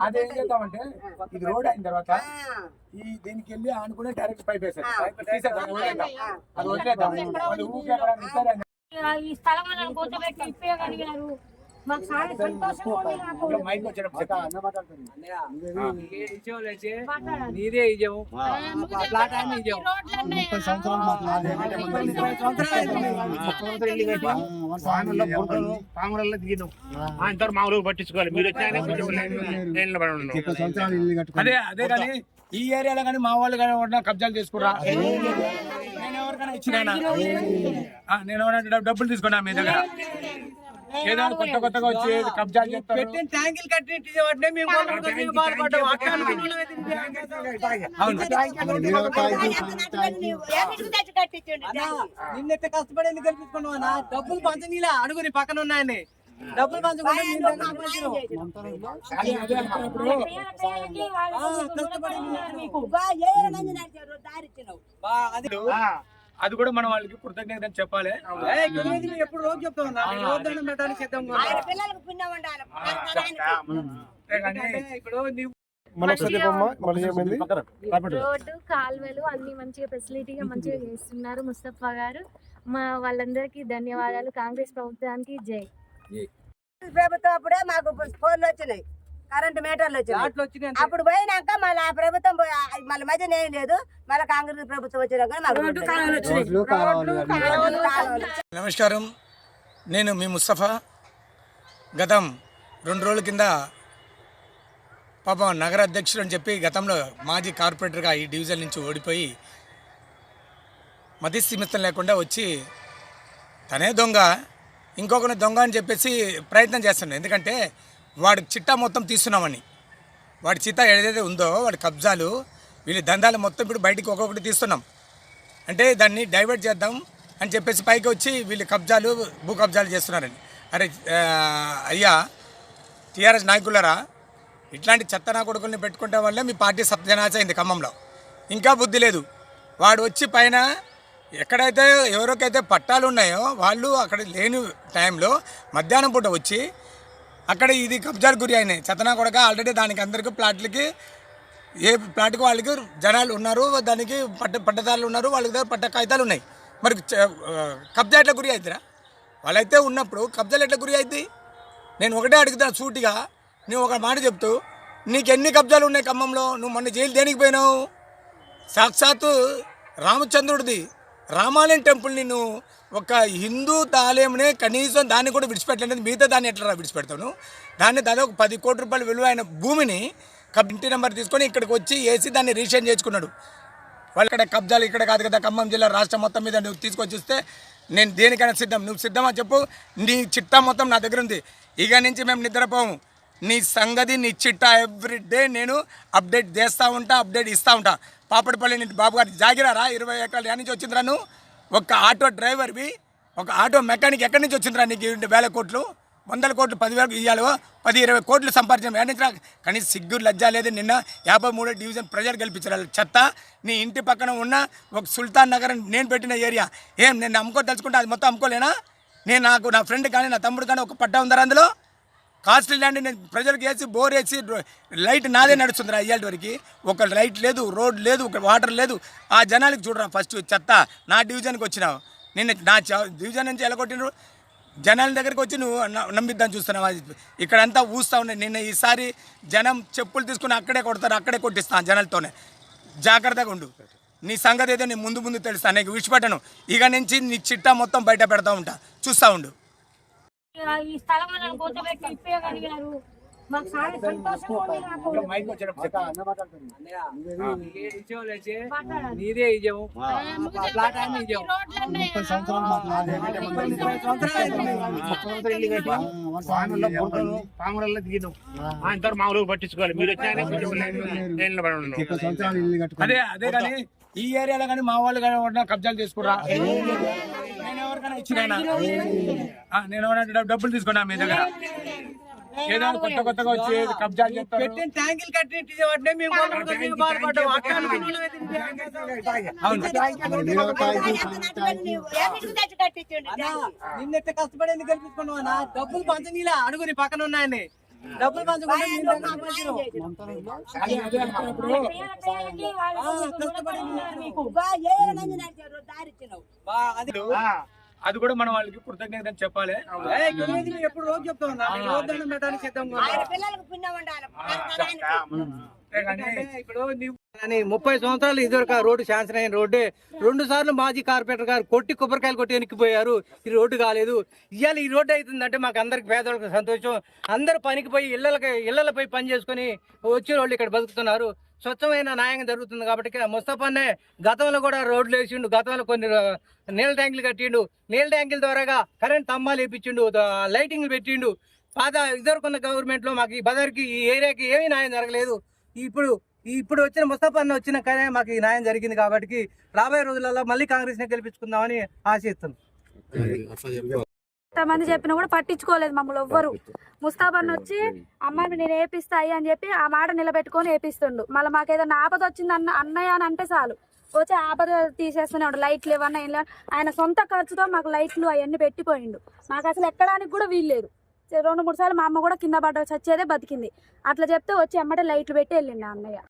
అదే ఏం చేద్దామంటే ఇది రోడ్ అయిన తర్వాత ఈ దీనికి వెళ్ళి ఆనుకునే డైరెక్ట్ పైప్. అది వదిలేద్దాం. వాళ్ళు ఇస్తారని ఈ స్థలం కూర్చోబెట్టి ఇప్పగలిగారు మాకు చాలా సంతోషంగా ఉంది నాకు. పాములలో పట్టించుకోవాలి. మీరు వచ్చినా కొంచెం లైన్లో పడి ఉన్నాం. అదే అదే కానీ ఈ ఏరియాలో కానీ మా వాళ్ళు కానీ ఎవరైనా కబ్జాలు తీసుకురా నేను ఎవరికైనా ఇచ్చినా నేను ఎవరైనా డబ్బులు తీసుకున్నా మీ దగ్గర? ఏదో కొత్త కొత్తగా వచ్చి కబ్జాలు చేస్తారు. పెట్టిన ట్యాంకులు కట్టినట్టు వాటినే మేము బాధపడ్డాం. నిన్నెత్త కష్టపడి ఎందుకు కల్పించుకున్నావు అన్న డబ్బులు పంచనీలా అడుగు నీ పక్కన ఉన్నాయని డబ్బులు పంచకుండా. అదే కూడా మనం వాళ్ళకి కృతజ్ఞత అని చెప్పాలి ఎప్పుడు రోజు చెప్తా రోడ్డు కాలువలు అన్ని మంచిగా ఫెసిలిటీగా మంచిగా చేస్తున్నారు ముస్తఫా గారు. మా వాళ్ళందరికీ ధన్యవాదాలు. కాంగ్రెస్ ప్రభుత్వానికి జై. ప్రభుత్వం అప్పుడే మాకు ఫోన్లు వచ్చినాయి. కరెంటు మీటర్లు వచ్చినాయి. అప్పుడు పోయినాక మళ్ళీ ఆ ప్రభుత్వం మళ్ళీ మధ్యన ఏం లేదు మళ్ళీ కాంగ్రెస్ ప్రభుత్వం వచ్చినాక. నమస్కారం. నేను మీ ముస్తఫా. గతం రెండు రోజుల కింద పాపం నగర అధ్యక్షుడు అని చెప్పి గతంలో మాజీ కార్పొరేటర్గా ఈ డివిజన్ నుంచి ఓడిపోయి మధ్యస్థిమితం లేకుండా వచ్చి తనే దొంగ ఇంకొకరిని దొంగ అని చెప్పేసి ప్రయత్నం చేస్తున్నాడు. ఎందుకంటే వాడి చిట్టా మొత్తం తీస్తున్నామని. వాడి చిట్టా ఏదైతే ఉందో వాడి కబ్జాలు వీళ్ళ దందాలు మొత్తం ఇప్పుడు బయటికి ఒక్కొక్కటి తీస్తున్నాం. అంటే దాన్ని డైవర్ట్ చేద్దాం అని చెప్పేసి పైకి వచ్చి వీళ్ళు కబ్జాలు భూ కబ్జాలు చేస్తున్నారని. అరే అయ్యా టీఆర్ఎస్ నాయకులరా ఇట్లాంటి చెత్తనా కొడుకుల్ని పెట్టుకుంటే వల్లే మీ పార్టీ సత్యనాశ అయింది ఖమ్మంలో. ఇంకా బుద్ధి లేదు. వాడు వచ్చి పైన ఎక్కడైతే ఎవరికైతే పట్టాలు ఉన్నాయో వాళ్ళు అక్కడ లేని టైంలో మధ్యాహ్నం పూట వచ్చి అక్కడ ఇది కబ్జాలు గురి అయినాయి. చతనా కొడక ఆల్రెడీ దానికి అందరికీ ప్లాట్లకి ఏ ప్లాట్కి వాళ్ళకి జనాలు ఉన్నారు దానికి పట్ట పట్టదారులు ఉన్నారు వాళ్ళ దగ్గర పట్ట కాగితాలు ఉన్నాయి. మరి కబ్జా ఎట్లా గురి అవుతురా? వాళ్ళైతే ఉన్నప్పుడు కబ్జాలు ఎట్లా గురి అవుతాయి? నేను ఒకటే అడుగుతాను సూటిగా నువ్వు ఒక మాట చెప్తూ నీకు ఎన్ని కబ్జాలు ఉన్నాయి ఖమ్మంలో? నువ్వు మొన్న జైలు దేనికి పోయినావు? సాక్షాత్తు రామచంద్రుడిది రామాలయం టెంపుల్ని నువ్వు ఒక హిందూ ఆలయంనే కనీసం దాన్ని కూడా విడిచిపెట్టలేదు. మిగతా దాన్ని ఎట్లా విడిచిపెడతాను దాన్ని దాదాపు పది కోట్ల రూపాయల విలువైన భూమిని కబ్- ఇంటి నెంబర్ తీసుకొని ఇక్కడికి వచ్చి వేసి దాన్ని రిజిస్ట్రేషన్ చేసుకున్నాడు. వాళ్ళు ఇక్కడ కబ్జాలు ఇక్కడ కాదు కదా ఖమ్మం జిల్లా రాష్ట్రం మొత్తం మీద నువ్వు తీసుకొచ్చి ఇస్తే నేను దేనికైనా సిద్ధం. నువ్వు సిద్ధమా చెప్పు? నీ చిట్టా మొత్తం నా దగ్గర ఉంది. ఇక నుంచి మేము నిద్రపోము. నీ సంగతి నీ చిట్టా ఎవ్రీ డే నేను అప్డేట్ చేస్తూ ఉంటా అప్డేట్ ఇస్తూ ఉంటా. పాపడిపల్లి నీ బాబు గారి జాగిరారా ఇరవై ఎకరాలు ఎక్కడి నుంచి వచ్చిందిరా నువ్వు? ఒక ఆటో డ్రైవర్వి ఒక ఆటో మెకానిక్ ఎక్కడి నుంచి వచ్చిందిరా నీకు రెండు వేల కోట్లు? వందల కోట్లు పదివేలకు ఇవ్వాలి పది ఇరవై కోట్లు సంపాదించిన ఎక్కడి రా. కానీ సిగ్గు లజ్జ లేదు నిన్న యాభై మూడో డివిజన్ ప్రజలు గెలిపించారు చెత్త. నీ ఇంటి పక్కన ఉన్న ఒక సుల్తాన్ నగర్ నేను పెట్టిన ఏరియా ఏం నేను అమ్ముకో తలుచుకుంటే అది మొత్తం అమ్ముకోలేనా? నేను నాకు నా ఫ్రెండ్ కానీ నా తమ్ముడు కానీ ఒక పట్టా ఉందరా అందులో? కాస్ట్ ల్యాండ్ నేను ప్రజలకు వేసి బోర్ వేసి లైట్ నాదే నడుస్తుంది రా ఇయ్యాల వరకు. ఒక లైట్ లేదు రోడ్ లేదు ఒక వాటర్ లేదు. ఆ జనాలకి చూడరా ఫస్ట్ చెత్త. నా డివిజన్కి వచ్చినావు. నిన్న నా చ- డివిజన్ నుంచి ఎలగొట్టినారు జనాల దగ్గరికి వచ్చి నువ్వు న- నమ్మిద్దాం చూస్తున్నావు. ఇక్కడంతా ఊస్తూ ఉన్నాయి. నిన్న ఈసారి జనం చెప్పులు తీసుకుని అక్కడే కొడతారు అక్కడే కొట్టిస్తాను జనాలతోనే. జాగ్రత్తగా ఉండు. నీ సంగతి అయితే నేను ముందు ముందు తెలుస్తాను నీకు విడిచిపెట్టను. ఇక నుంచి నీ చిట్టా మొత్తం బయట పెడతా ఉంటా. చూస్తూ ఉండు. ఈ స్థలం మనం కూర్చోబెట్టి ఇప్పగలిగారు మాకు చాలా. నీదే. ప్లాట్ దిగినాం మామూలుగా పట్టించుకోవాలి. మీరు ఉన్నాం. అదే అదే కానీ ఈ ఏరియాలో కానీ మా వాళ్ళు కానీ కబ్జాలు తీసుకురా నేను ఎవరికైనా నేను డబ్బులు తీసుకున్నా మీ దగ్గర? ఏదో కొత్త కొత్తగా వచ్చి చేస్తారు. పెట్టిన ట్యాంకులు కట్టిన వాటినే మేము నిన్నెట్ట కష్టపడి ఎందుకు అన్న డబ్బులు పంచనీలా అడుగు నీ పక్కన ఉన్నాయని. డబ్బులు పంచినావు. అదే కూడా మనం వాళ్ళకి కృతజ్ఞత చెప్పాలి. ఎప్పుడు రోజు చెప్తా ఉన్నా నేను రోజు దండం పెట్టడానికి సిద్ధంగా ముప్పై సంవత్సరాలు ఇదివరకు ఆ రోడ్డు శాంక్షన్ అయిన రోడ్డే రెండు సార్లు మాజీ కార్పొరేటర్ గారు కొట్టి కొబ్బరికాయలు కొట్టి వెనక్కిపోయారు ఈ రోడ్డు కాలేదు. ఇవాళ ఈ రోడ్డు అవుతుందంటే మాకు అందరికి పేదవాళ్ళకి సంతోషం. అందరూ పనికి పోయి ఇళ్ళకి ఇళ్ళపై పని చేసుకొని వచ్చే వాళ్ళు ఇక్కడ బతుకుతున్నారు. స్వచ్ఛమైన న్యాయం జరుగుతుంది కాబట్టి ముస్తఫానే గతంలో కూడా రోడ్లు వేసిండు. గతంలో కొన్ని నీళ్ళ ట్యాంకులు కట్టిండు. నీళ్ళ ట్యాంకుల ద్వారాగా కరెంట్ తమ్మాలు వేపించిండు. లైటింగ్లు పెట్టిండు. పాత ఇదివరకున్న గవర్నమెంట్లో మాకు ఈ బజార్కి ఈ ఏరియాకి ఏమీ న్యాయం జరగలేదు. ఇప్పుడు ఇప్పుడు వచ్చిన ముస్తఫా అన్న వచ్చిన కానీ మాకు ఈ న్యాయం జరిగింది కాబట్టి రాబోయే రోజులలో మళ్ళీ కాంగ్రెస్ని గెలిపించుకుందామని ఆశిస్తుంది మంది చెప్పినా కూడా పట్టించుకోలేదు మమ్మల్ని ఎవ్వరు. ముస్తాబన్ వచ్చి అమ్మాయి నేను ఏపిస్తాయి అని చెప్పి ఆ మాట నిలబెట్టుకొని ఏపిస్తుండు. మళ్ళీ మాకు ఏదైనా ఆపద వచ్చింది అన్న అన్నయ్య అని అంటే చాలు. వచ్చి ఆపద తీసేస్తూనే ఉండు. లైట్లు ఏమన్నా ఏం ఆయన సొంత ఖర్చుతో మాకు లైట్లు అవన్నీ పెట్టిపోయిండు. మాకు అసలు ఎక్కడానికి కూడా వీల్లేదు. రెండు మూడు సార్లు మా అమ్మ కూడా కింద పడ్డ చచ్చేదే బతికింది. అట్లా చెప్తే వచ్చి ఎమ్మటే లైట్లు పెట్టి వెళ్ళిండు అన్నయ్య.